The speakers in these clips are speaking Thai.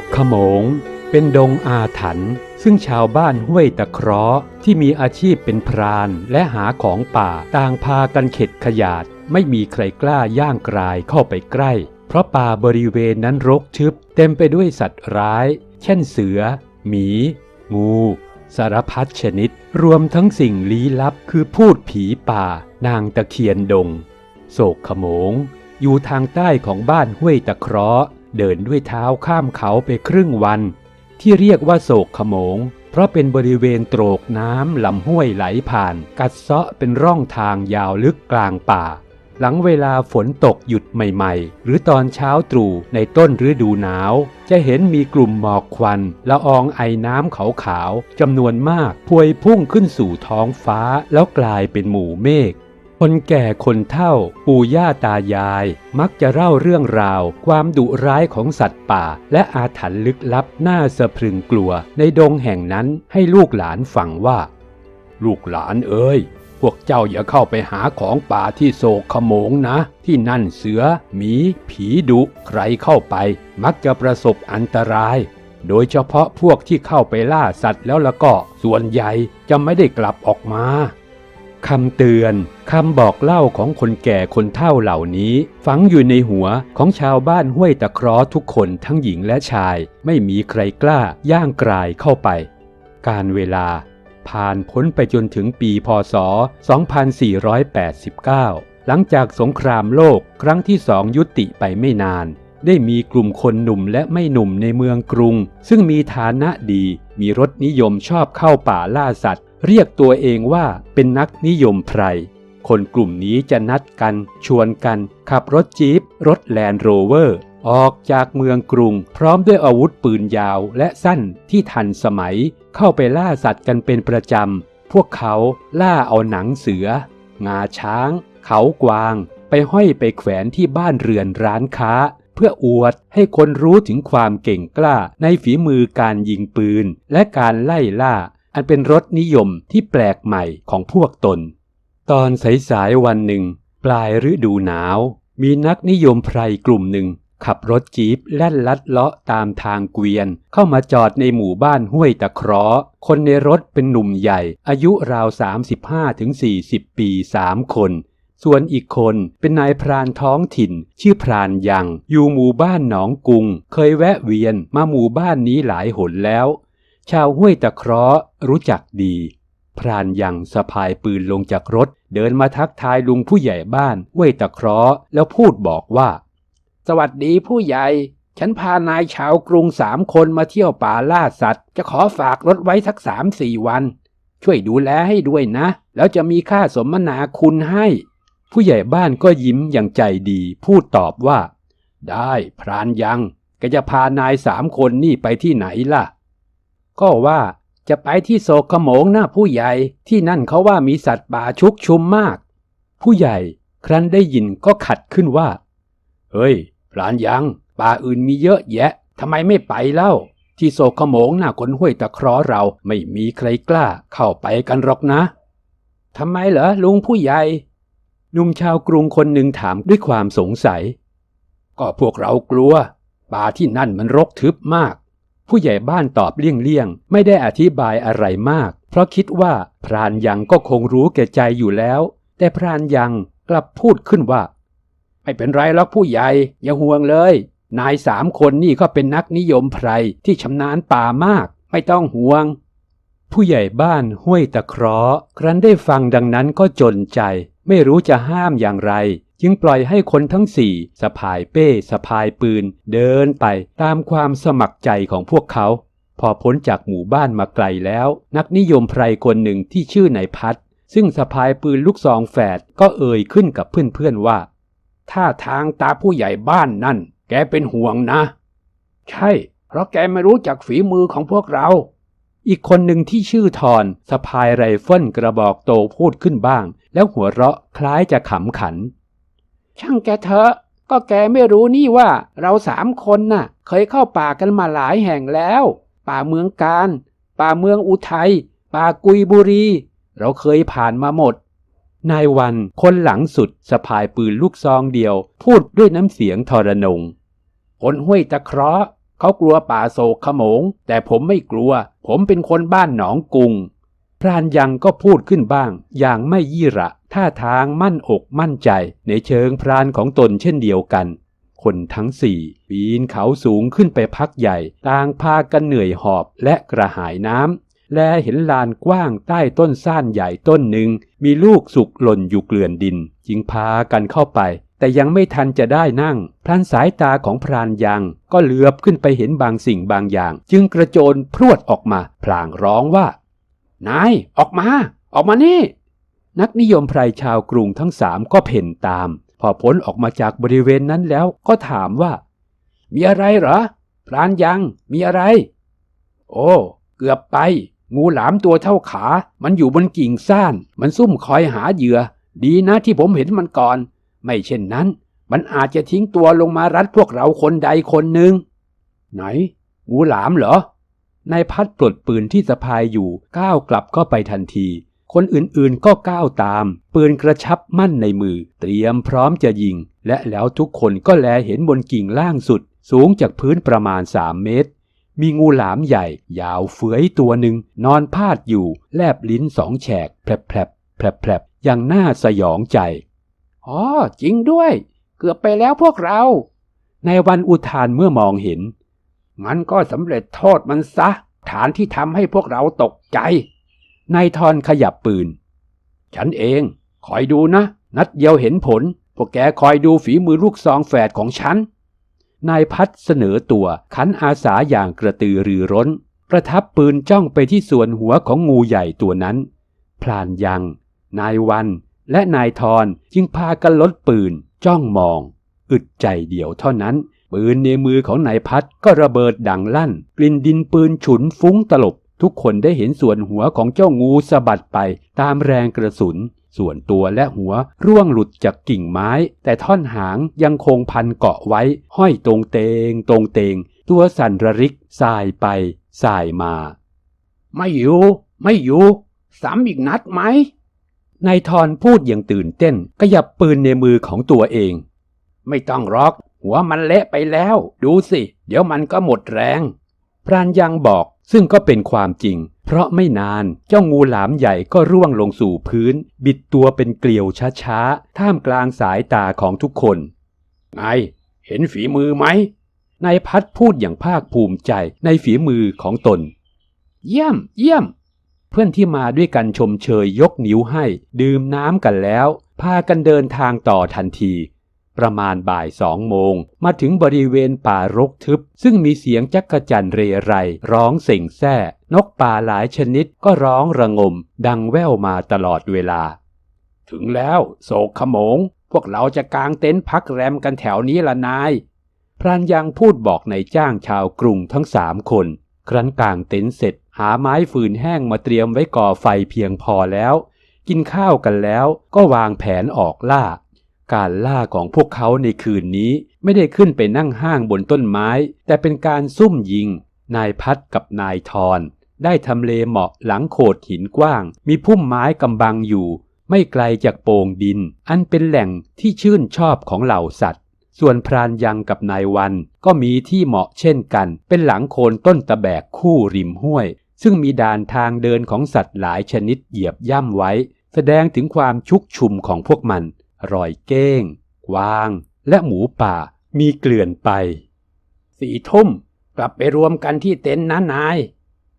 กขโมง เป็นดงอาถรรพ์ซึ่งชาวบ้านห้วยตะเคราะห์ที่มีอาชีพเป็นพรานและหาของป่าต่างพากันเข็ดขยาด ไม่มีใครกล้าย่างกรายเข้าไปใกล้ เพราะป่าบริเวณนั้นรกทึบ เต็มไปด้วยสัตว์ร้าย เช่นเสือ หมี งู สารพัดชนิด รวมทั้งสิ่งลี้ลับคือพูดผีป่า นางตะเคียนดง โศกขโมง อยู่ทางใต้ของบ้านห้วยตะเคราะห์ เดินด้วยเท้าข้ามเขาไปครึ่งวัน ที่เรียกว่าโศกขโมง เพราะเป็นบริเวณโตรกน้ำลำห้วยไหลผ่าน กัดเซาะเป็นร่องทางยาวลึกกลางป่า หลังเวลาฝนตกหยุดใหม่ๆ หรือตอนเช้าตรู่ในต้นฤดูหนาว จะเห็นมีกลุ่มหมอกควันละอองไอน้ำขาวๆจำนวนมากพวยพุ่งขึ้นสู่ท้องฟ้าแล้วกลายเป็นหมู่เมฆ คนแก่คนเฒ่า ปู่ย่าตายาย มักจะเล่าเรื่องราว ความดุร้ายของสัตว์ป่า และอาถรรพ์ลึกลับน่าสะพรึงกลัว ในดงแห่งนั้นให้ลูกหลานฟังว่า ลูกหลานเอ้ย พวกเจ้าอย่าเข้าไปหาของป่าที่โศกขโมงนะ ที่นั่นเสือ หมี ผีดุ ใครเข้าไป มักจะประสบอันตราย โดยเฉพาะพวกที่เข้าไปล่าสัตว์แล้วละก็ ส่วนใหญ่จะไม่ได้กลับออกมา คำเตือน คำบอกเล่าของคนแก่คนเฒ่าเหล่านี้ ฝังอยู่ในหัวของชาวบ้านห้วยตะเคราะห์ทุกคนทั้งหญิงและชาย ไม่มีใครกล้าย่างกรายเข้าไป การเวลา ผ่านพ้นไปจนถึงปีพศ 2489 หลังจากสงครามโลกครั้งที่สองยุติไปไม่นาน ได้มีกลุ่มคนหนุ่มและไม่หนุ่มในเมืองกรุง ซึ่งมีฐานะดี มีรสนิยมชอบเข้าป่าล่าสัตว์ เรียกตัวเองว่าเป็นนักนิยมไพร คนกลุ่มนี้จะนัดกันชวนกัน ขับรถจี๊ปรถแลนด์โรเวอร์ ออกจากเมืองกรุง พร้อมด้วยอาวุธปืนยาวและสั้นที่ทันสมัย เข้าไปล่าสัตว์กันเป็นประจำ พวกเขาล่าเอาหนังเสือ งาช้าง เขากวาง ไปห้อยไปแขวนที่บ้านเรือนร้านค้า เพื่ออวดให้คนรู้ถึงความเก่งกล้าในฝีมือการยิงปืนและการไล่ล่า อันเป็นรสนิยมที่แปลกใหม่ของพวกตน ตอนสายๆวันหนึ่ง ปลายฤดูหนาว มีนักนิยมไพรกลุ่มหนึ่ง ขับรถจี๊ปแล่นลัดเลาะตามทางเกวียน เข้ามาจอดในหมู่บ้านห้วยตะเคราะห์คนในรถเป็นหนุ่มใหญ่ อายุราว 35-40 ปีสามคนส่วนอีกคนเป็นนายพรานท้องถิ่น ชื่อพรานยัง อยู่หมู่บ้านหนองกุง เคยแวะเวียนมาหมู่บ้านนี้หลายหนแล้ว ชาวห้วยตะเคราะห์รู้จักดี พรานยังสะพายปืนลงจากรถ เดินมาทักทายลุงผู้ใหญ่บ้านห้วยตะเคราะห์แล้วพูดบอกว่า สวัสดีผู้ใหญ่ ฉันพานายชาวกรุงสามคนมาเที่ยวป่าล่าสัตว์ จะขอฝากรถไว้สักสามสี่วัน ช่วยดูแลให้ด้วยนะ แล้วจะมีค่าสมนาคุณให้ ผู้ใหญ่บ้านก็ยิ้มอย่างใจดี พูดตอบว่า ได้พรานยังแกจะพานายสามคนนี่ไปที่ไหนล่ะ ก็ว่าจะไปที่โศกขโมงหนะผู้ใหญ่ที่นั่นเขาว่ามีสัตว์ป่าชุกชุมมาก ผู้ใหญ่ครั้นได้ยินก็ขัดขึ้นว่า เฮ้ยพรานยังป่าอื่นมีเยอะแยะทำไมไม่ไปเล่า ที่โศกขโมงหน้าคนห้วยตะเคราะเราไม่มีใครกล้าเข้าไปกันหรอกนะทำไมเหรอลุงผู้ใหญ่หนุ่มชาวกรุงคนหนึ่งถามด้วยความสงสัย ก็พวกเรากลัว ป่าที่นั่นมันรกทึบมาก ผู้ใหญ่บ้านตอบเลี่ยงๆ ไม่ได้อธิบายอะไรมาก เพราะคิดว่าพรานยังก็คงรู้แก่ใจอยู่แล้ว แต่พรานยังกลับพูดขึ้นว่า ไม่เป็นไรหรอกผู้ใหญ่ อย่าห่วงเลย นายสามคนนี่ก็เป็นนักนิยมไพรที่ชำนาญป่ามาก ไม่ต้องห่วง ผู้ใหญ่บ้านห้วยตะเคราะห์ครั้นได้ฟังดังนั้นก็จนใจ ไม่รู้จะห้ามอย่างไร จึงปล่อยให้คนทั้งสี่สะพายเป้สะพายปืน เดินไปตามความสมัครใจของพวกเขา พอพ้นจากหมู่บ้านมาไกลแล้ว นักนิยมไพรคนหนึ่งที่ชื่อนายพัด ซึ่งสะพายปืนลูกซองแฝดก็เอ่ยขึ้นกับเพื่อนๆว่าท่าทางตาผู้ใหญ่บ้านนั่น แกเป็นห่วงนะ ใช่ เพราะแกไม่รู้จักฝีมือของพวกเราอีกคนหนึ่งที่ชื่อทอนสะพายไรเฟิลกระบอกโตพูดขึ้นบ้าง แล้วหัวเราะคล้ายจะขำขัน ช่างแกเถอะ ก็แกไม่รู้นี่ว่าเราสามคนน่ะ เคยเข้าป่ากันมาหลายแห่งแล้ว ป่าเมืองการ ป่าเมืองอุทัย ป่ากุยบุรี เราเคยผ่านมาหมด นายวันคนหลังสุดสะพายปืนลูกซองเดียว พูดด้วยน้ำเสียงทรนงคนห้วยตะเคราะห์เขากลัวป่าโศกขโมง แต่ผมไม่กลัว ผมเป็นคนบ้านหนองกุงพรานยังก็พูดขึ้นบ้างอย่างไม่ยี่ระ ท่าทางมั่นอกมั่นใจในเชิงพรานของตนเช่นเดียวกัน คนทั้งสี่ปีนเขาสูงขึ้นไปพักใหญ่ ต่างพากันเหนื่อยหอบและกระหายน้ำ แลเห็นลานกว้างใต้ต้นซ่านใหญ่ต้นหนึ่ง มีลูกสุกหล่นอยู่เกลื่อนดิน จึงพากันเข้าไป แต่ยังไม่ทันจะได้นั่ง พลันสายตาของพรานยังก็เหลือบขึ้นไปเห็นบางสิ่งบางอย่าง จึงกระโจนพรวดออกมา พลางร้องว่า นาย ออกมา ออกมานี่ นักนิยมไพรชาวกรุงทั้งสามก็เพ่นตาม พอพ้นออกมาจากบริเวณนั้นแล้วก็ถามว่า มีอะไรเหรอ พรานยัง มีอะไร โอ้ เกือบไป งูหลามตัวเท่าขา มันอยู่บนกิ่งซ่าน มันซุ่มคอยหาเหยื่อ ดีนะที่ผมเห็นมันก่อน ไม่เช่นนั้น มันอาจจะทิ้งตัวลงมารัดพวกเราคนใดคนหนึ่ง ไหน งูหลามเหรอนายพัดปลดปืนที่สะพายอยู่ก้าวกลับเข้าไปทันที คนอื่นๆก็ก้าวตาม ปืนกระชับมั่นในมือ เตรียมพร้อมจะยิง และแล้วทุกคนก็แลเห็นบนกิ่งล่างสุด สูงจากพื้นประมาณ 3 เมตร มีงูหลามใหญ่ ยาวเฟือยตัวหนึ่ง นอนพาดอยู่ แลบลิ้นสองแฉกแผลบแผลบแผลบแผลบอย่างน่าสยองใจอ๋อจริงด้วย เกือบไปแล้วพวกเรา ในวันอุทานเมื่อมองเห็น มันก็สำเร็จโทษมันซะ ฐานที่ทำให้พวกเราตกใจ นายทอนขยับปืน ฉันเอง คอยดูนะ นัดเดียวเห็นผล พวกแกคอยดูฝีมือลูกซองแฝดของฉัน นายพัดเสนอตัวขันอาสาอย่างกระตือรือร้น ประทับปืนจ้องไปที่ส่วนหัวของงูใหญ่ตัวนั้น พลานยัง นายวันและนายทอนจึงพากันลดปืนจ้องมอง อึดใจเดียวเท่านั้น ปืนในมือของนายพัดก็ระเบิดดังลั่น กลิ่นดินปืนฉุนฟุ้งตลบ ทุกคนได้เห็นส่วนหัวของเจ้างูสะบัดไปตามแรงกระสุน ส่วนตัวและหัวร่วงหลุดจากกิ่งไม้ แต่ท่อนหางยังคงพันเกาะไว้ ห้อยตรงเตง ตรงเตง ตัวสั่นระริกสายไปสายมา ไม่อยู่ ไม่อยู่สามอีกนัดไหมนายทอนพูดอย่างตื่นเต้นขยับปืนในมือของตัวเอง ไม่ต้องหรอก หัวมันเละไปแล้ว ดูสิ เดี๋ยวมันก็หมดแรง พรานยังบอก ซึ่งก็เป็นความจริง เพราะไม่นานเจ้างูหลามใหญ่ก็ร่วงลงสู่พื้น บิดตัวเป็นเกลียวช้าๆ ท่ามกลางสายตาของทุกคน ไง เห็นฝีมือไหมนายพัดพูดอย่างภาคภูมิใจในฝีมือของตน เยี่ยม เยี่ยม เพื่อนที่มาด้วยกันชมเชยยกนิ้วให้ ดื่มน้ำกันแล้ว พากันเดินทางต่อทันที ประมาณบ่ายสองโมง มาถึงบริเวณป่ารกทึบ ซึ่งมีเสียงจักกะจันเรไรร้องเส่งแซ่นกป่าหลายชนิดก็ร้องระงม ดังแว่วมาตลอดเวลา ถึงแล้ว โศกขโมง พวกเราจะกางเต็นท์พักแรมกันแถวนี้ละนาย พรานยังพูดบอกในจ้างชาวกรุงทั้งสามคน ครั้นกางเต็นท์เสร็จ หาไม้ฟืนแห้งมาเตรียมไว้ก่อไฟเพียงพอแล้ว กินข้าวกันแล้วก็วางแผนออกล่า การล่าของพวกเขาในคืนนี้ไม่ได้ขึ้นไปนั่งห้างบนต้นไม้ แต่เป็นการซุ่มยิง นายพัดกับนายทอนได้ทำเลเหมาะหลังโขดหินกว้าง มีพุ่มไม้กำบังอยู่ ไม่ไกลจากโป่งดิน อันเป็นแหล่งที่ชื่นชอบของเหล่าสัตว์ ส่วนพรานยังกับนายวันก็มีที่เหมาะเช่นกัน เป็นหลังโคนต้นตะแบกคู่ริมห้วย ซึ่งมีด่านทางเดินของสัตว์หลายชนิดเหยียบย่ำไว้ แสดงถึงความชุกชุมของพวกมัน รอยเก้ง กวาง และหมูป่ามีเกลื่อนไป สี่ทุ่มกลับไปรวมกันที่เต็นท์นะนาย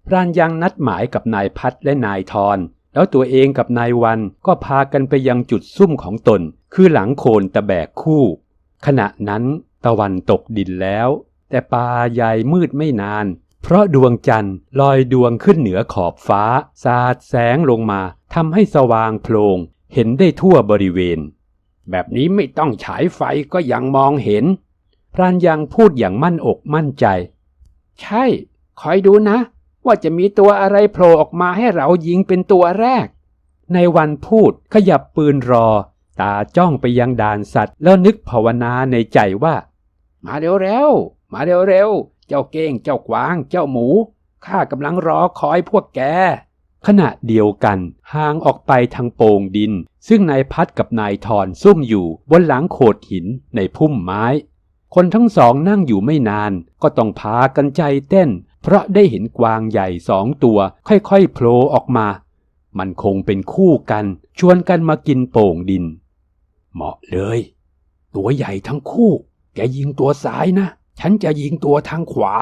พรานยังนัดหมายกับนายพัดและนายทอนแล้วตัวเองกับนายวันก็พากันไปยังจุดซุ่มของตน คือหลังโคนตะแบกคู่ ขณะนั้นตะวันตกดินแล้ว แต่ป่าใหญ่มืดไม่นาน เพราะดวงจันทร์ลอยดวงขึ้นเหนือขอบฟ้า สาดแสงลงมาทำให้สว่างโพลงเห็นได้ทั่วบริเวณ แบบนี้ไม่ต้องฉายไฟก็ยังมองเห็น พรานยังพูดอย่างมั่นอกมั่นใจ ใช่ คอยดูนะ ว่าจะมีตัวอะไรโผล่ออกมาให้เรายิงเป็นตัวแรก ในวันพูดขยับปืนรอ ตาจ้องไปยังด่านสัตว์ แล้วนึกภาวนาในใจว่า มาเร็วๆมาเร็วๆเจ้าเก้ง เจ้ากวาง เจ้าหมู ข้ากำลังรอคอยพวกแก ขณะเดียวกันห่างออกไปทางโป่งดิน ซึ่งนายพัดกับนายทอนซุ่มอยู่บนหลังโขดหินในพุ่มไม้ คนทั้งสองนั่งอยู่ไม่นานก็ต้องพากันใจเต้น เพราะได้เห็นกวางใหญ่สองตัวค่อยๆโผล่ออกมา มันคงเป็นคู่กัน ชวนกันมากินโป่งดิน เหมาะเลย ตัวใหญ่ทั้งคู่ แกยิงตัวซ้ายนะ ฉันจะยิงตัวทางขวา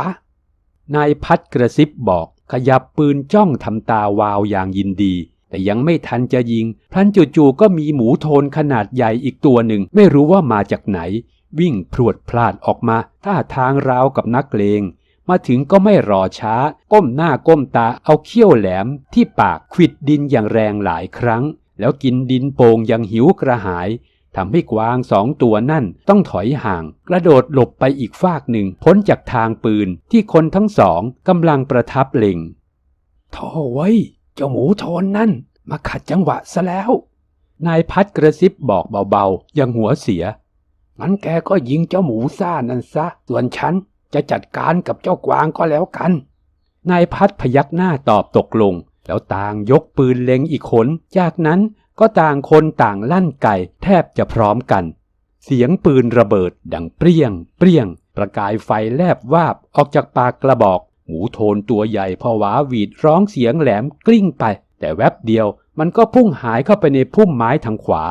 นายพัดกระซิบบอกขยับปืนจ้องทำตาวาวอย่างยินดี แต่ยังไม่ทันจะยิงพลันจู่ๆก็มีหมูโทนขนาดใหญ่อีกตัวหนึ่ง ไม่รู้ว่ามาจากไหน วิ่งพรวดพลาดออกมาท่าทางราวกับนักเลง มาถึงก็ไม่รอช้า ก้มหน้าก้มตาเอาเขี้ยวแหลม ที่ปากขิดดินอย่างแรงหลายครั้ง แล้วกินดินโป่งอย่างหิวกระหายทำให้กวางสองตัวนั่นต้องถอยห่าง กระโดดหลบไปอีกฟากหนึ่ง พ้นจากทางปืนที่คนทั้งสองกำลังประทับเล็งโถ่เว้ เจ้าหมูโทนนั่นมาขัดจังหวะซะแล้ว นายพัดกระซิบบอกเบาๆ ยังหัวเสีย งั้นแกก็ยิงเจ้าหมูซ่านั่นซะ ส่วนฉันจะจัดการกับเจ้ากวางก็แล้วกัน นายพัดพยักหน้าตอบตกลง แล้วต่างยกปืนเล็งอีกคนจากนั้นก็ต่างคนต่างลั่นไก่แทบจะพร้อมกัน เสียงปืนระเบิดดังเปรี้ยง เปรี้ยง ประกายไฟแลบวาบออกจากปากกระบอก หมูโทนตัวใหญ่พอหวาหวีดร้องเสียงแหลมกลิ้งไป แต่แวบเดียวมันก็พุ่งหายเข้าไปในพุ่มไม้ทางขวา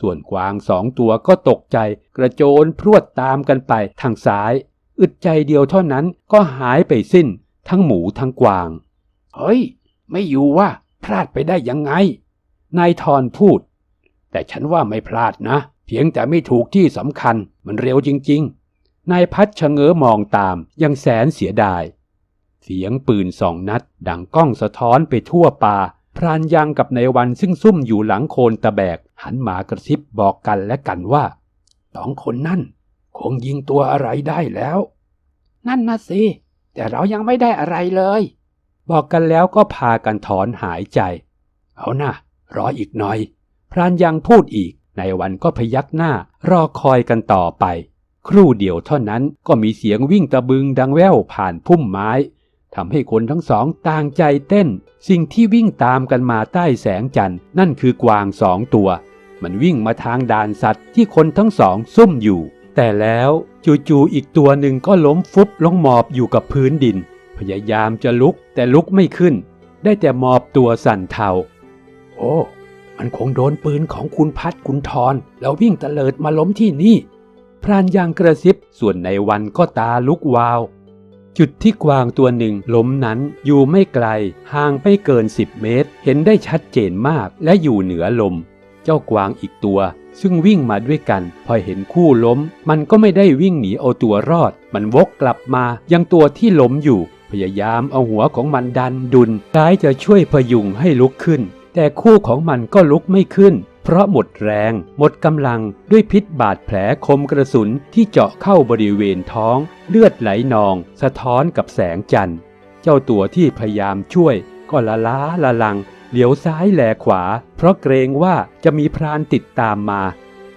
ส่วนกวางสองตัวก็ตกใจ กระโจนพรวดตามกันไปทางซ้าย อึดใจเดียวเท่านั้นก็หายไปสิ้น ทั้งหมูทั้งกวาง เฮ้ย ไม่อยู่ว่าพลาดไปได้ยังไง นายทอนพูด แต่ฉันว่าไม่พลาดนะ เพียงแต่ไม่ถูกที่สำคัญ มันเร็วจริงนายพัดชะเง้อมองตามยังแสนเสียดาย เสียงปืนสองนัด ดังก้องสะท้อนไปทั่วป่า พรานยังกับนายวันซึ่งซุ่มอยู่หลังโคนตะแบก หันมากระซิบบอกกันและกันว่าสองคนนั่น คงยิงตัวอะไรได้แล้ว นั่นนะสิ แต่เรายังไม่ได้อะไรเลย บอกกันแล้วก็พากันถอนหายใจ เอานะรออีกหน่อย พรานยังพูดอีกนายวันก็พยักหน้า รอคอยกันต่อไป ครู่เดียวเท่านั้นก็มีเสียงวิ่งตะบึงดังแว่วผ่านพุ่มไม้ ทำให้คนทั้งสองต่างใจเต้น สิ่งที่วิ่งตามกันมาใต้แสงจันทร์นั่นคือกวางสองตัว มันวิ่งมาทางด่านสัตว์ที่คนทั้งสองซุ่มอยู่ แต่แล้วจู่ๆอีกตัวหนึ่งก็ล้มฟุบลงหมอบอยู่กับพื้นดิน พยายามจะลุกแต่ลุกไม่ขึ้น ได้แต่หมอบตัวสั่นเทา โอ้มันคงโดนปืนของคุณพัดคุณทอนแล้ววิ่งตะเลิดมาล้มที่นี่ พรานยางกระซิบส่วนในวันก็ตาลุกวาว จุดที่กวางตัวหนึ่งล้มนั้นอยู่ไม่ไกล ห่างไม่เกิน 10 เมตร เห็นได้ชัดเจนมากและอยู่เหนือลม เจ้ากวางอีกตัว ซึ่งวิ่งมาด้วยกัน พอเห็นคู่ล้ม มันก็ไม่ได้วิ่งหนีเอาตัวรอด มันวกกลับมายังตัวที่ล้มอยู่ พยายามเอาหัวของมันดันดุลคล้ายจะช่วยพยุงให้ลุกขึ้น แต่คู่ของมันก็ลุกไม่ขึ้น เพราะหมดแรง หมดกำลังด้วยพิษบาดแผลคมกระสุนที่เจาะเข้าบริเวณท้อง เลือดไหลนอง สะท้อนกับแสงจันทร์ เจ้าตัวที่พยายามช่วย ก็ละล้าละลัง เหลียวซ้ายแลขวา เพราะเกรงว่าจะมีพรานติดตามมา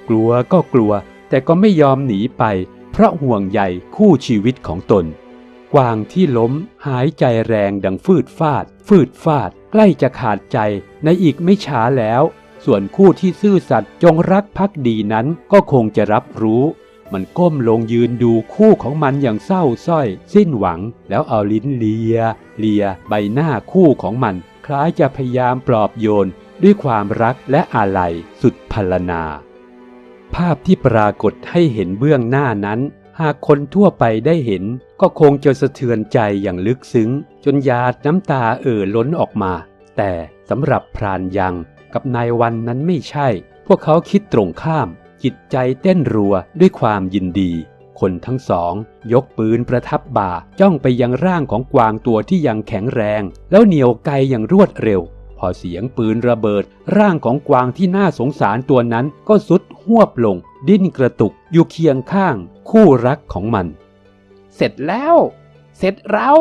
กลัวก็กลัว แต่ก็ไม่ยอมหนีไป เพราะห่วงใยคู่ชีวิตของตน กวางที่ล้มหายใจแรงดังฟืดฟาด ฟืดฟาด ใกล้จะขาดใจในอีกไม่ช้าแล้ว ส่วนคู่ที่ซื่อสัตย์จงรักภักดีนั้นก็คงจะรับรู้ มันก้มลงยืนดูคู่ของมันอย่างเศร้าสร้อย สิ้นหวัง แล้วเอาลิ้นเลีย เลีย ใบหน้าคู่ของมัน คล้ายจะพยายามปลอบโยน ด้วยความรักและอาลัยสุดพรรณนาภาพที่ปรากฏให้เห็นเบื้องหน้านั้น หากคนทั่วไปได้เห็น ก็คงจะสะเทือนใจอย่างลึกซึ้ง จนหยาดน้ำตาเอ่อล้นออกมา แต่สำหรับพรานยัง กับนายวันนั้นไม่ใช่ พวกเขาคิดตรงข้าม จิตใจเต้นรัวด้วยความยินดี คนทั้งสอง ยกปืนประทับบ่าจ้องไปยังร่างของกวางตัวที่ยังแข็งแรง แล้วเหนียวไกอย่างรวดเร็ว พอเสียงปืนระเบิด ร่างของกวางที่น่าสงสารตัวนั้นก็สุดหวบลง ดิ้นกระตุกอยู่เคียงข้าง คู่รักของมัน เสร็จแล้ว เสร็จเรา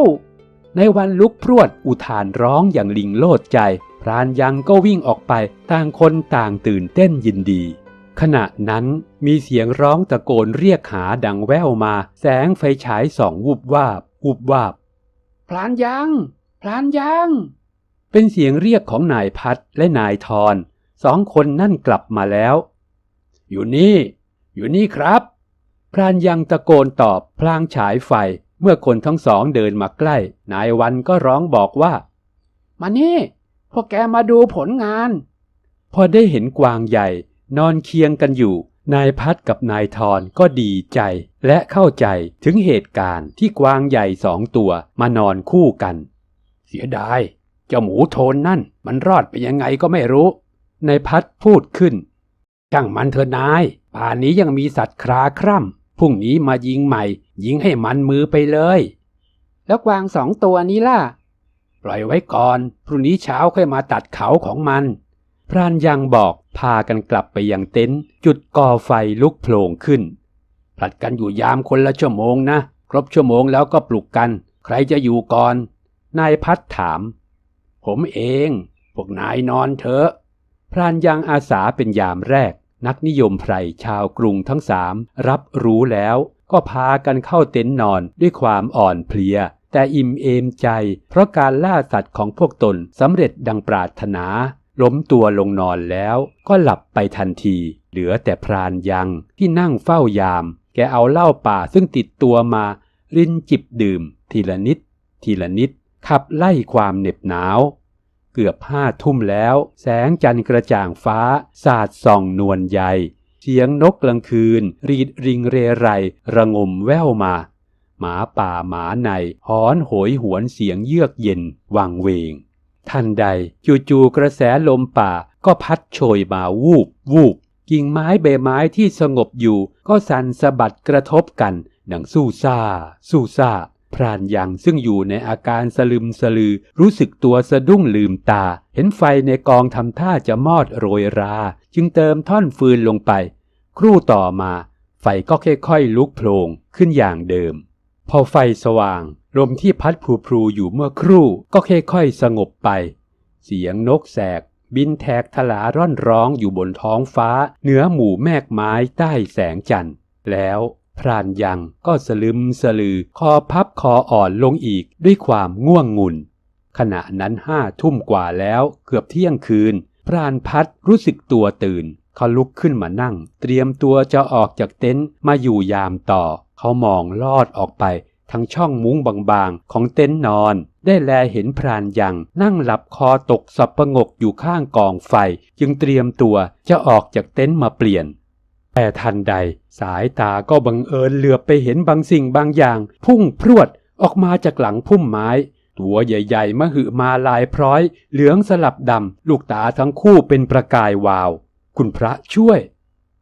ในวันลุกพรวดอุทานร้องอย่างลิงโลดใจพ รานยังก็วิ่งออกไปต่างคนต่างตื่นเต้นยินดี ขณะนั้นมีเสียงร้องตะโกนเรียกหาดังแว่วมา แสงไฟฉายส่องวูบวาบวูบวาบพลานยังพลานยังเป็นเสียงเรียกของนายพัดและนายทอนสองคนนั่นกลับมาแล้ว อยู่นี่ อยู่นี่ครับ พรานยังตะโกนตอบพลางฉายไฟ เมื่อคนทั้งสองเดินมาใกล้ นายวันก็ร้องบอกว่า มานี่ พวกแกมาดูผลงาน พอได้เห็นกวางใหญ่ นอนเคียงกันอยู่ นายพัดกับนายทอนก็ดีใจ และเข้าใจถึงเหตุการณ์ที่กวางใหญ่สองตัวมานอนคู่กัน เสียดาย เจ้าหมูโทนนั่น มันรอดไปยังไงก็ไม่รู้ นายพัดพูดขึ้นช่างมันเถอะนาย ป่านนี้ยังมีสัตว์คราคร่ำพรุ่งนี้มายิงใหม่ ยิงให้มันมือไปเลย แล้วกวางสองตัวนี้ล่ะป ล่อยไว้ก่อน พรุ่งนี้เช้าค่อยมาตัดเขาของมัน พรานยังบอกพากันกลับไปยังเต็นท์จุดก่อไฟลุกโผล่ขึ้นผลัดกันอยู่ยามคนละชั่วโมงนะ ครบชั่วโมงแล้วก็ปลุกกัน ใครจะอยู่ก่อน นายพัดถาม ผมเอง พวกนายนอนเถอะ พรานยังอาสาเป็นยามแรก นักนิยมไพรชาวกรุงทั้งสามรับรู้แล้วก็พากันเข้าเต็นท์นอนด้วยความอ่อนเพลีย แต่อิ่มเอมใจ เพราะการล่าสัตว์ของพวกตนสำเร็จดังปรารถนา ล้มตัวลงนอนแล้วก็หลับไปทันที เหลือแต่พรานยังที่นั่งเฝ้ายาม แกเอาเหล้าป่าซึ่งติดตัวมา รินจิบดื่ม ทีละนิด ทีละนิด ขับไล่ความเหน็บหนาวเกือบห้าทุ่มแล้ว แสงจันทร์กระจ่างฟ้า สาดส่องนวลใยเสียงนกกลางคืน รีดริงเรไร ระงมแว่วมา หมาป่าหมาในหอนโหยหวนเสียงเยือกเย็นวังเวง ทันใดจู่ๆกระแสลมป่าก็พัดโชยมาวูบวูบกิ่งไม้ใบไม้ที่สงบอยู่ก็สั่นสะบัดกระทบกันดังสู้ซ่า สู้ซ่า พรานยังซึ่งอยู่ในอาการสลึมสลือรู้สึกตัวสะดุ้งลืมตา เห็นไฟในกองทำท่าจะมอดโรยรา จึงเติมท่อนฟืนลงไป ครู่ต่อมา ไฟก็ค่อยๆลุกโผล่ขึ้นอย่างเดิม พอไฟสว่างลมที่พัดพลูๆอยู่เมื่อครู่ก็ค่อยๆสงบไป เสียงนกแสกบินแทกทลาร่อนร้องอยู่บนท้องฟ้า เหนือหมู่แมกไม้ใต้แสงจันทร์ แล้วพรานยังก็สลึมสลือ คอพับคออ่อนลงอีกด้วยความง่วงงุน ขณะนั้นห้าทุ่มกว่าแล้วเกือบเที่ยงคืน พรานพัดรู้สึกตัวตื่น เขาลุกขึ้นมานั่ง เตรียมตัวจะออกจากเต็นท์มาอยู่ยามต่อ เขามองลอดออกไปทางช่องมุ้งบางๆ ของเต็นท์นอน ได้แลเห็นพรานยังนั่งหลับคอตกสับประงกอยู่ข้างกองไฟ จึงเตรียมตัวจะออกจากเต็นท์มาเปลี่ยน แต่ทันใดสายตาก็บังเอิญเหลือบไปเห็นบางสิ่งบางอย่าง พุ่งพรวดออกมาจากหลังพุ่มไม้ ตัวใหญ่ๆมหึมาลายพร้อย เหลืองสลับดำ ลูกตาทั้งคู่เป็นประกายวาว คุณพระช่วย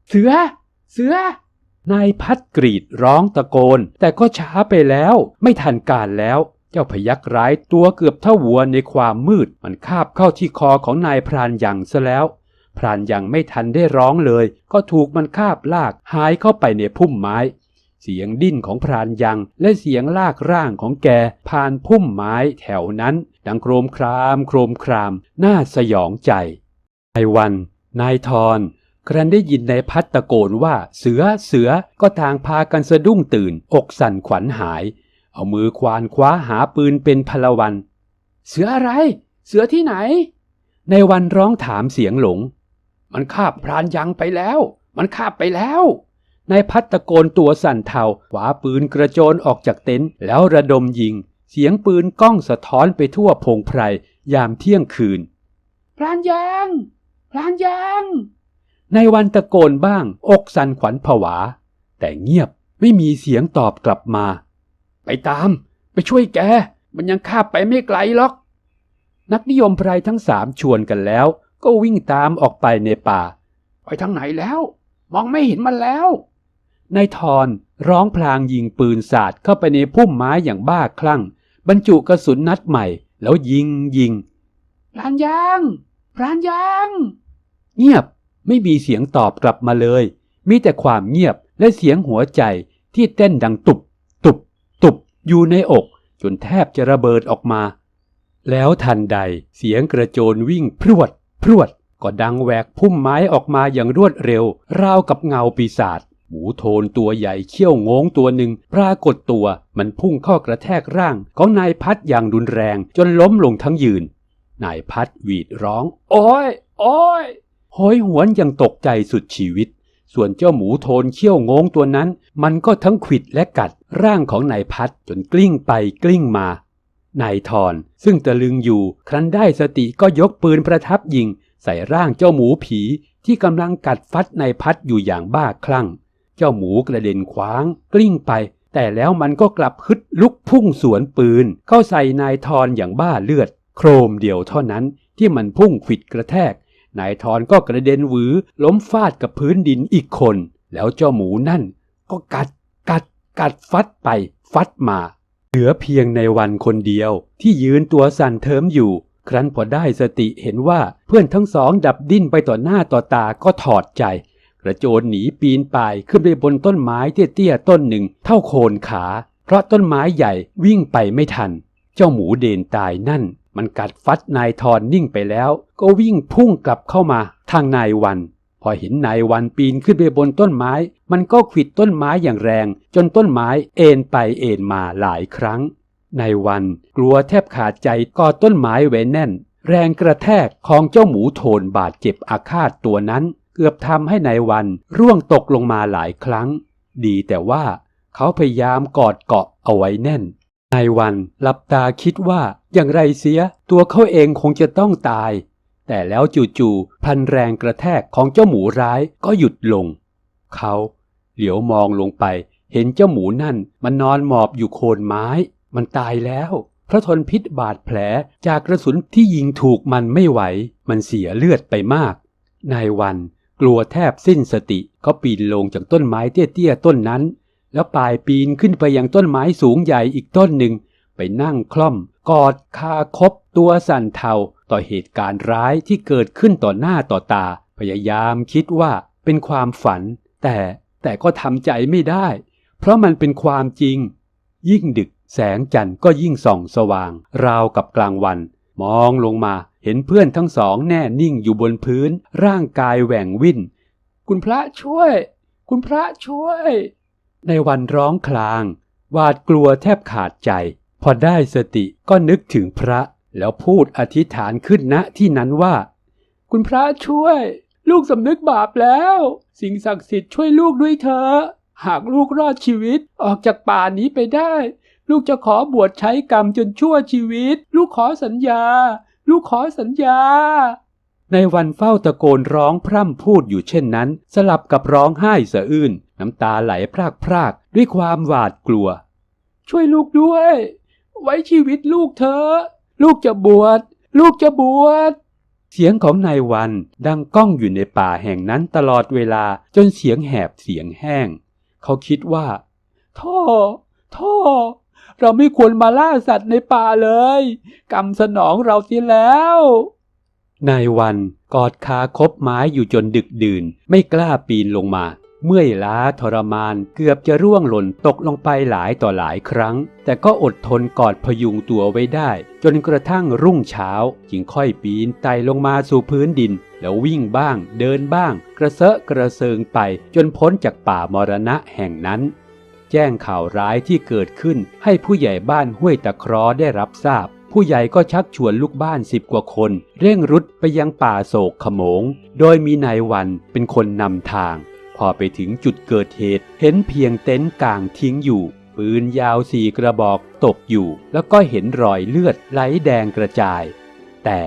เสือ เสือ นายพัดกรีดร้องตะโกน แต่ก็ช้าไปแล้ว ไม่ทันการแล้ว เจ้าพยักร้ายตัวเกือบเท่าวัวในความมืด มันคาบเข้าที่คอของนายพรานยังซะแล้ว พรานยังไม่ทันได้ร้องเลย ก็ถูกมันคาบลากหายเข้าไปในพุ่มไม้ เสียงดิ้นของพรานยังและเสียงลากร่างของแกผ่านพุ่มไม้แถวนั้น ดังโครมคราม โครมคราม น่าสยองใจนายวัน นายทอน ครั้นได้ยินนายพัดตะโกนว่าเสือเสือก็ต่างพากันสะดุ้งตื่น อกสั่นขวัญหาย เอามือควานคว้าหาปืนเป็นพลวัน เสืออะไร เสือที่ไหน ในวันร้องถามเสียงหลง มันคาบพรานยังไปแล้ว มันคาบไปแล้วนายพัดตะโกนตัวสั่นเทาขวาปืนกระโจนออกจากเต็นท์แล้วระดมยิง เสียงปืนก้องสะท้อนไปทั่วพงไพรยามเที่ยงคืน พรานยัง พรานยัง ในวันตะโกนบ้าง อกสั่นขวัญผวา แต่เงียบไม่มีเสียงตอบกลับมา ไปตาม ไปช่วยแก มันยังคาบไปไม่ไกลหรอก นักนิยมไพรทั้งสามชวนกันแล้ว ก็วิ่งตามออกไปในป่า ไปทางไหนแล้ว มองไม่เห็นมันแล้วนายทอนร้องพลางยิงปืนสาดเข้าไปในพุ่มไม้อย่างบ้าคลั่ง บรรจุกระสุนนัดใหม่ แล้วยิงยิงพรานยังพรานยังเงียบ ไม่มีเสียงตอบกลับมาเลย มีแต่ความเงียบและเสียงหัวใจที่เต้นดังตุบ ตุบ ตุบ อยู่ในอก จนแทบจะระเบิดออกมา แล้วทันใดเสียงกระโจนวิ่งพรวด พรวด ก็ดังแหวกพุ่มไม้ออกมาอย่างรวดเร็ว ราวกับเงาปีศาจหมูโทนตัวใหญ่เขี้ยวงงตัวหนึ่งปรากฏตัวมันพุ่งเข้ากระแทกร่างของนายพัดอย่างรุนแรงจนล้มลงทั้งยืน นายพัดหวีดร้อง โอ้ย โอ้ย โหยหวนยังตกใจสุดชีวิต ส่วนเจ้าหมูโทนเขี้ยวงงตัวนั้น มันก็ทั้งขิดและกัดร่างของนายพัดจนกลิ้งไปกลิ้งมานายทอนซึ่งตะลึงอยู่ครั้นได้สติก็ยกปืนประทับยิง ใส่ร่างเจ้าหมูผีที่กำลังกัดฟัดนายพัดอยู่อย่างบ้าคลั่ง เจ้าหมูกระเด็นคว้าง กลิ้งไป แต่แล้วมันก็กลับฮึดลุกพุ่งสวนปืน เข้าใส่นายทอนอย่างบ้าเลือด โครมเดียวเท่านั้นที่มันพุ่งขิดกระแทก นายทอนก็กระเด็นหวือล้มฟาดกับพื้นดินอีกคน แล้วเจ้าหมูนั่น ก็กัดกัดกัดฟัดไปฟัดมา เหลือเพียงในวันคนเดียวที่ยืนตัวสั่นเทิมอยู่ ครั้นพอได้สติเห็นว่าเพื่อนทั้งสองดับดิ้นไปต่อหน้าต่อตาก็ถอดใจ กระโจนหนีปีนป่ายขึ้นไปบนต้นไม้เตี้ยๆต้นหนึ่งเท่าโคนขา เพราะต้นไม้ใหญ่วิ่งไปไม่ทัน เจ้าหมูเดนตายนั่น มันกัดฟัดนายทอนนิ่งไปแล้ว ก็วิ่งพุ่งกลับเข้ามาทางนายวัน พอเห็นนายวันปีนขึ้นไปบนต้นไม้ มันก็ขิดต้นไม้อย่างแรง จนต้นไม้เอ็นไปเอ็นมาหลายครั้งนายวันกลัวแทบขาดใจกอดต้นไม้ไว้แน่น แรงกระแทกของเจ้าหมูโทนบาดเจ็บอาฆาตตัวนั้น เกือบทำให้นายวันร่วงตกลงมาหลายครั้ง ดีแต่ว่าเขาพยายามกอดเกาะเอาไว้แน่น นายวันหลับตาคิดว่าอย่างไรเสียตัวเขาเองคงจะต้องตาย แต่แล้วจู่ๆพันแรงกระแทกของเจ้าหมูร้ายก็หยุดลง เขาเหลียวมองลงไปเห็นเจ้าหมูนั่นมันนอนหมอบอยู่โคนไม้ มันตายแล้วเพราะทนพิษบาดแผลจากกระสุนที่ยิงถูกมันไม่ไหว มันเสียเลือดไปมาก นายวันกลัวแทบสิ้นสติเขาปีนลงจากต้นไม้เตี้ยๆต้นนั้น แล้วปลายปีนขึ้นไปยังต้นไม้สูงใหญ่อีกต้นหนึ่ง ไปนั่งคล่อม กอดคาคบตัวสั่นเทาต่อเหตุการณ์ร้ายที่เกิดขึ้นต่อหน้าต่อตา พยายามคิดว่าเป็นความฝัน แต่แต่ก็ทำใจไม่ได้ เพราะมันเป็นความจริง ยิ่งดึกแสงจันทร์ก็ยิ่งส่องสว่าง ราวกับกลางวัน มองลงมาเห็นเพื่อนทั้งสองแน่นิ่งอยู่บนพื้น ร่างกายแหว่งวิ่น คุณพระช่วย คุณพระช่วย ในวันร้องคลาง หวาดกลัวแทบขาดใจ พอได้สติก็นึกถึงพระ แล้วพูดอธิษฐานขึ้นณที่นั้นว่า คุณพระช่วย ลูกสำนึกบาปแล้ว สิ่งศักดิ์สิทธิ์ช่วยลูกด้วยเถอะหากลูกรอดชีวิตออกจากป่านี้ไปได้ ลูกจะขอบวชใช้กรรมจนชั่วชีวิต ลูกขอสัญญา ลูกขอสัญญา ในวันเฝ้าตะโกนร้องพร่ำพูดอยู่เช่นนั้น สลับกับร้องไห้สะอื้นน้ำตาไหลพรากพรากด้วยความหวาดกลัว ช่วยลูกด้วย ไว้ชีวิตลูกเธอลูกจะบวช ลูกจะบวช เสียงของนายวันดังก้องอยู่ในป่าแห่งนั้นตลอดเวลาจนเสียงแหบเสียงแห้ง เขาคิดว่า ท่อ ท่อ เราไม่ควรมาล่าสัตว์ในป่าเลย กรรมสนองเราเสียแล้วนายวันกอดคาคบไม้อยู่จนดึกดื่น ไม่กล้าปีนลงมา เมื่อยล้าทรมานเกือบจะร่วงหล่นตกลงไปหลายต่อหลายครั้ง แต่ก็อดทนกอดพยุงตัวไว้ได้ จนกระทั่งรุ่งเช้า จึงค่อยปีนไต่ลงมาสู่พื้นดิน แล้ววิ่งบ้างเดินบ้าง กระเซาะกระเซิงไปจนพ้นจากป่ามรณะแห่งนั้น แจ้งข่าวร้ายที่เกิดขึ้นให้ผู้ใหญ่บ้านห้วยตะคราะห์ได้รับทราบผู้ใหญ่ก็ชักชวนลูกบ้านสิบกว่าคน เร่งรุดไปยังป่าโศกขโมง โดยมีนายวันเป็นคนนำทาง พอไปถึงจุดเกิดเหตุ เห็นเพียงเต็นท์กลางทิ้งอยู่ ปืนยาวสี่กระบอกตกอยู่ แล้วก็เห็นรอยเลือดไหลแดงกระจาย แต่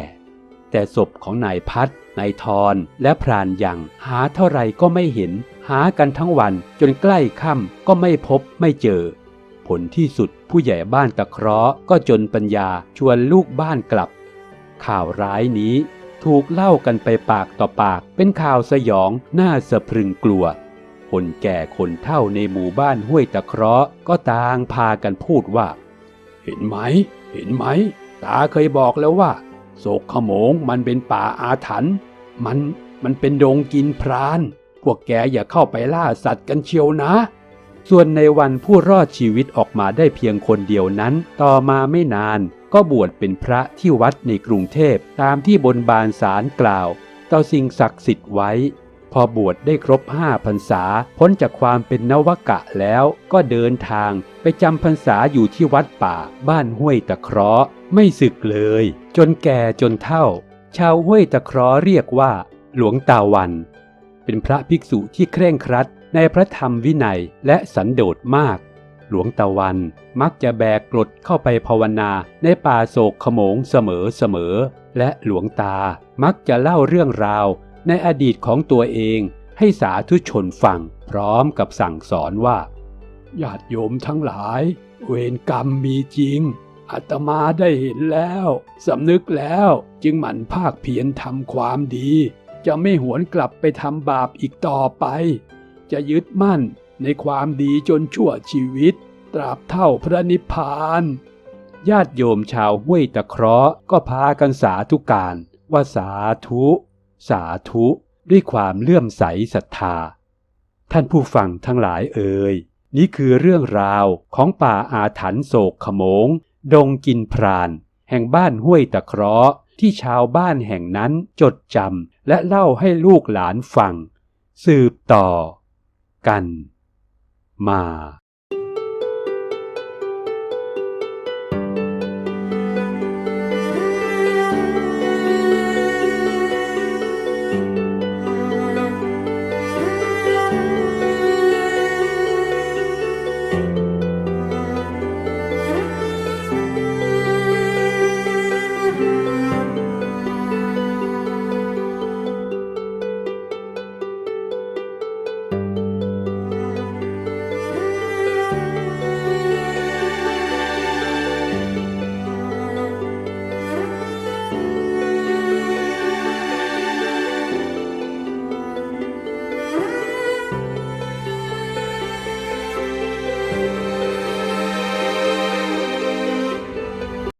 แต่ศพของนายพัดนายทอนและพรานยังหาเท่าไรก็ไม่เห็น หากันทั้งวันจนใกล้ค่ำก็ไม่พบไม่เจอ ผลที่สุดผู้ใหญ่บ้านตะเคราะห์ก็จนปัญญาชวนลูกบ้านกลับ ข่าวร้ายนี้ ถูกเล่ากันไปปากต่อปากเป็นข่าวสยองน่าสะพรึงกลัว คนแก่คนเฒ่าในหมู่บ้านห้วยตะเคราะห์ก็ต่างพากันพูดว่า เห็นไหม เห็นไหม ตาเคยบอกแล้วว่าโศกขโมงมันเป็นป่าอาถรรพ์มันมันเป็นดงกินพราน พวกแกอย่าเข้าไปล่าสัตว์กันเชียวนะ ส่วนในวันผู้รอดชีวิตออกมาได้เพียงคนเดียวนั้น ต่อมาไม่นาน ก็บวชเป็นพระที่วัดในกรุงเทพตามที่บนบานสารกล่าว ต่อสิ่งศักดิ์สิทธิ์ไว้ พอบวชได้ครบห้าพรรษา พ้นจากความเป็นนวกะแล้วก็เดินทางไปจำพรรษาอยู่ที่วัดป่าบ้านห้วยตะเคราะห์ไม่สึกเลย จนแก่จนเฒ่า ชาวห้วยตะเคราะห์เรียกว่า หลวงตาวัน เป็นพระภิกษุที่เคร่งครัดในพระธรรมวินัยและสันโดษมาก หลวงตะวันมักจะแบกกรดเข้าไปภาวนาในป่าโศกขโมงเสมอเสมอ และหลวงตามักจะเล่าเรื่องราวในอดีตของตัวเองให้สาธุชนฟังพร้อมกับสั่งสอนว่าญาติโยมทั้งหลาย เวรกรรมมีจริงอาตมาได้เห็นแล้วสำนึกแล้วจึงหมั่นภาคเพียรทำความดี จะไม่หวนกลับไปทำบาปอีกต่อไป จะยึดมั่น ในความดีจนชั่วชีวิต ตราบเท่าพระนิพพาน ญาติโยมชาวห้วยตะเคราะห์ก็พากันสาธุการว่าสาธุ สาธุ ด้วยความเลื่อมใสศรัทธา ท่านผู้ฟังทั้งหลายเอ่ยนี่คือเรื่องราวของป่าอาถรรพ์โศกขโมง ดงกินพราน แห่งบ้านห้วยตะเคราะห์ที่ชาวบ้านแห่งนั้นจดจำและเล่าให้ลูกหลานฟัง สืบต่อ กัน มา